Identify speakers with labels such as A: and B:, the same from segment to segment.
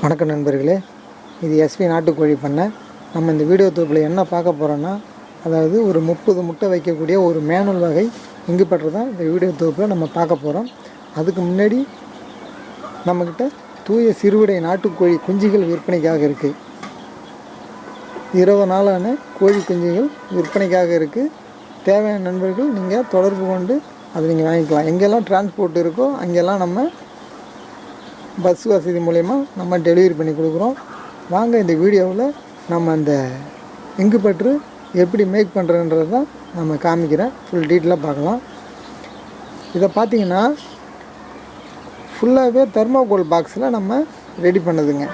A: வணக்கம் நண்பர்களே. இது எஸ்வி நாட்டுக்கோழி பண்ணை. நம்ம இந்த வீடியோ தொகுப்பில் என்ன பார்க்க போகிறோன்னா அதாவது ஒரு முப்பது முட்டை வைக்கக்கூடிய ஒரு மேனுவல் வகை இங்கு பெற்று தான் இந்த வீடியோ தொகுப்பில் நம்ம பார்க்க போகிறோம் அதுக்கு முன்னாடி நம்மக்கிட்ட தூய சிறுவிடை நாட்டுக்கோழி குஞ்சுகள் விற்பனைக்காக இருக்குது இருபது நாளான கோழி குஞ்சுகள் விற்பனைக்காக இருக்குது தேவையான நண்பர்கள் நீங்கள் தொடர்பு கொண்டு அதை நீங்கள் வாங்கிக்கலாம். எங்கெல்லாம் டிரான்ஸ்போர்ட் இருக்கோ அங்கெல்லாம் நம்ம பஸ் வசதி மூலயமா நம்ம டெலிவரி பண்ணி கொடுக்குறோம். வாங்க இந்த வீடியோவில் நம்ம அந்த இங்கு பற்று எப்படி மேக் பண்ணுறதுன்றது தான் நம்ம காமிக்கிறேன் ஃபுல் டீட்டெயிலாக பார்க்கலாம். இதை பார்த்தீங்கன்னா ஃபுல்லாகவே தெர்மோகோல் பாக்ஸில் நம்ம ரெடி பண்ணுதுங்க.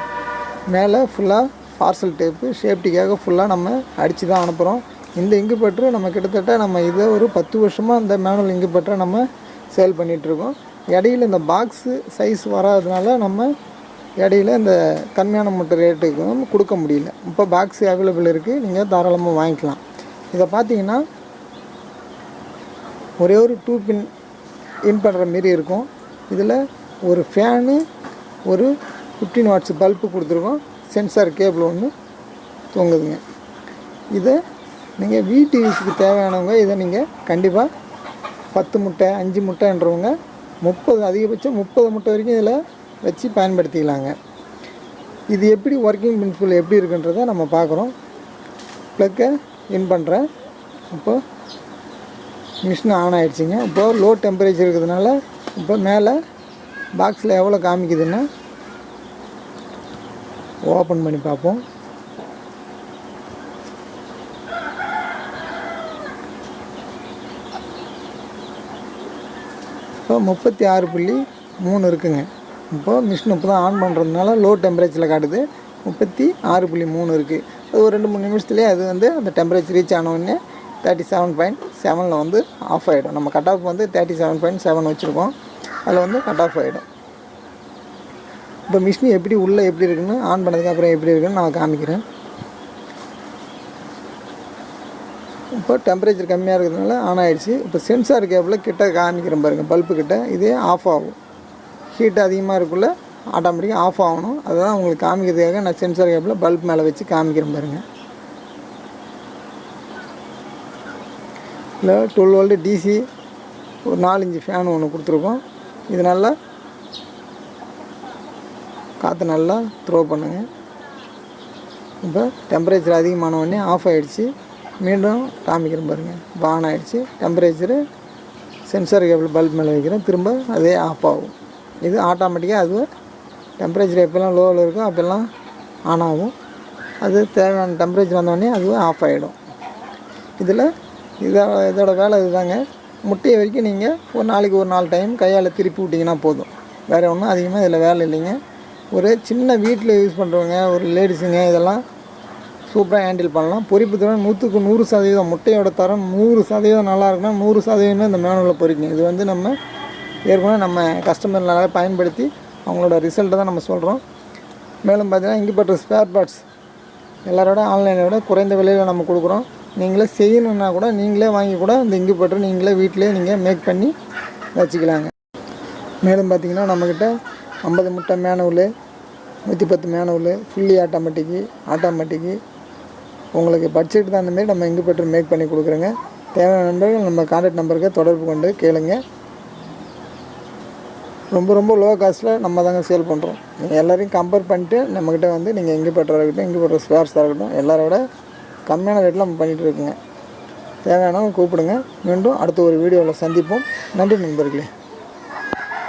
A: மேலே ஃபுல்லாக பார்சல் டேப்பு சேஃப்டிக்காக ஃபுல்லாக நம்ம அடித்து தான் அனுப்புகிறோம் இந்த இங்கு பற்று நம்ம கிட்டத்தட்ட நம்ம இதை ஒரு பத்து வருஷமாக இந்த மேனுவல் இங்கு பற்றை நம்ம சேல் பண்ணிகிட்ருக்கோம் இடையில இந்த பாக்ஸு சைஸ் வராததுனால நம்ம இடையில இந்த கம்மியான முட்டை ரேட்டுக்கு கொடுக்க முடியல. இப்போ பாக்ஸு அவைலபிள் இருக்குது நீங்கள் தாராளமாக வாங்கிக்கலாம். இதை பார்த்தீங்கன்னா ஒரே ஒரு டூ பின் இன் பண்ணுற மாரி இருக்கும். இதில் ஒரு ஃபேனு ஒரு ஃபிஃப்டின் வாட்ஸ் பல்பு கொடுத்துருக்கோம். சென்சார் கேபிள் ஒன்று தொங்குதுங்க. இதை நீங்கள் வீட்டு யூஸுக்கு தேவையானவங்க இதை நீங்கள் கண்டிப்பாக பத்து முட்டை அஞ்சு முட்டைன்றவங்க முப்பது அதிகபட்சம் முப்பது முட்டை வரைக்கும் இதில் வச்சு பயன்படுத்திக்கலாங்க. இது எப்படி ஒர்க்கிங் பிரின்சிபல் எப்படி இருக்குன்றதை நம்ம பார்க்குறோம். ப்ளக்கை இன் பண்ணுறேன் இப்போ மிஷின் ஆன் ஆகிடுச்சிங்க இப்போ லோ டெம்பரேச்சர் இருக்கிறதுனால இப்போ மேலே பாக்ஸில் எவ்வளோ காமிக்குதுன்னா ஓப்பன் பண்ணி பார்ப்போம். இப்போ முப்பத்தி ஆறு புள்ளி மூணு இருக்குங்க. இப்போ மிஷின் இப்போ தான் ஆன் பண்ணுறதுனால லோ டெம்பரேச்சரில் காட்டுது. முப்பத்தி ஆறு புள்ளி மூணு இருக்குது அது ஒரு ரெண்டு மூணு நிமிஷத்துலேயே அது வந்து அந்த டெம்பரேச்சர் ரீச் ஆனவுடனே தேர்ட்டி செவன் பாயிண்ட் செவனில் வந்து ஆஃப் ஆகிடும் நம்ம கட் ஆஃப் வந்து தேர்ட்டி செவன் பாயிண்ட் செவன் வச்சுருக்கோம். அதில் வந்து கட் ஆஃப் ஆகிடும் இப்போ மிஷின் எப்படி உள்ளே எப்படி இருக்குன்னு ஆன் பண்ணதுக்கப்புறம் எப்படி இருக்குன்னு நான் காமிக்கிறேன். இப்போ டெம்பரேச்சர் கம்மியாக இருக்கிறதுனால ஆன் ஆகிடுச்சு இப்போ சென்சார் கேபிளில் கிட்ட காமிக்கிறேன் பாருங்கள் பல்பு கிட்ட. இதே ஆஃப் ஆகும். ஹீட் அதிகமாக இருக்குள்ள ஆட்டோமேட்டிக்காக ஆஃப் ஆகணும். அதுதான் உங்களுக்கு காமிக்கிறதுக்காக நான் சென்சார் கேபிளில் பல்ப் மேலே வச்சு காமிக்கிறேன் பாருங்கள் இல்லை டுவெல் வோல்ட்டு டிசி ஒரு நாலஞ்சு ஃபேன் ஒன்று கொடுத்துருக்கோம். இது நல்லா காற்று நல்லா த்ரோ பண்ணுங்கள் இப்போ டெம்பரேச்சர் அதிகமான உடனே ஆஃப் ஆகிடுச்சு மீண்டும் காமிக்கிறேன் பாருங்கள் இப்போ ஆன் ஆகிடுச்சு டெம்பரேச்சரு சென்சார் கேபிள் பல்ப் மேலே வைக்கிறேன். திரும்ப அதே ஆஃப் ஆகும். இது ஆட்டோமேட்டிக்காக அது டெம்பரேச்சர் எப்போல்லாம் லோவில் இருக்கோ அப்போல்லாம் ஆன் ஆகும். அது தேவையான டெம்பரேச்சர் வந்தோடனே அதுவே ஆஃப் ஆகிடும் இதில் இதோட இதோட வேலை இதுதாங்க. முட்டையை வரைக்கும் நீங்கள் ஒரு நாளைக்கு ஒரு நாலு டைம் கையால் திருப்பி விட்டிங்கன்னா போதும். வேறு ஒன்றும் அதிகமாக இதில் வேலை இல்லைங்க. ஒரு சின்ன வீட்டில் யூஸ் பண்ணுறவங்க ஒரு லேடிஸுங்க இதெல்லாம் சூப்பராக ஹேண்டில் பண்ணலாம். பொறிப்பு திறன் நூற்றுக்கு நூறு சதவீதம். முட்டையோட தரம் நூறு சதவீதம் நல்லா இருக்குன்னா நூறு சதவீதம் இந்த மேனுவலில் பொறிக்கணும் இது வந்து நம்ம ஏற்கனவே நம்ம கஸ்டமர் நல்லா பயன்படுத்தி அவங்களோட ரிசல்ட்டை தான் நம்ம சொல்கிறோம் மேலும் பார்த்தீங்கன்னா இங்கேப்பட்ட ஸ்பேர் பார்ட்ஸ் எல்லாரோட ஆன்லைனை விட குறைந்த விலையில் நம்ம கொடுக்குறோம். நீங்களே செய்யணுன்னா கூட நீங்களே வாங்கி கூட இந்த இங்குபட்டர் நீங்களே வீட்டிலே நீங்கள் மேக் பண்ணி வச்சுக்கலாங்க. மேலும் பார்த்தீங்கன்னா நம்மக்கிட்ட ஐம்பது முட்டை மேனுவல் நூற்றி பத்து மேனுவல் ஃபுல்லி ஆட்டோமேட்டிக்கு ஆட்டோமேட்டிக்கு உங்களுக்கு பட்ஜெட் தகுந்த மாதிரி நம்ம இங்கு பெற்று மேக் பண்ணி கொடுக்குறோங்க. தேவையான நண்பர்கள் நம்ம கான்டாக்ட் நம்பருக்கு தொடர்பு கொண்டு கேளுங்க. ரொம்ப ரொம்ப லோ காஸ்ட்டில் நம்ம தாங்க சேல் பண்ணுறோம் நீங்கள் எல்லோரையும் கம்பேர் பண்ணிட்டு நம்மக்கிட்ட வந்து நீங்கள் எங்கே பெற்றா இருக்கட்டும் எங்கே பெற்ற ஸ்பேர்ஸாக இருக்கட்டும் எல்லாரோட கம்மியான ரேட்டில் நம்ம பண்ணிகிட்டு இருக்குங்க. தேவையானவங்க கூப்பிடுங்க. மீண்டும் அடுத்த ஒரு வீடியோவில் சந்திப்போம். நன்றி நண்பர்களே.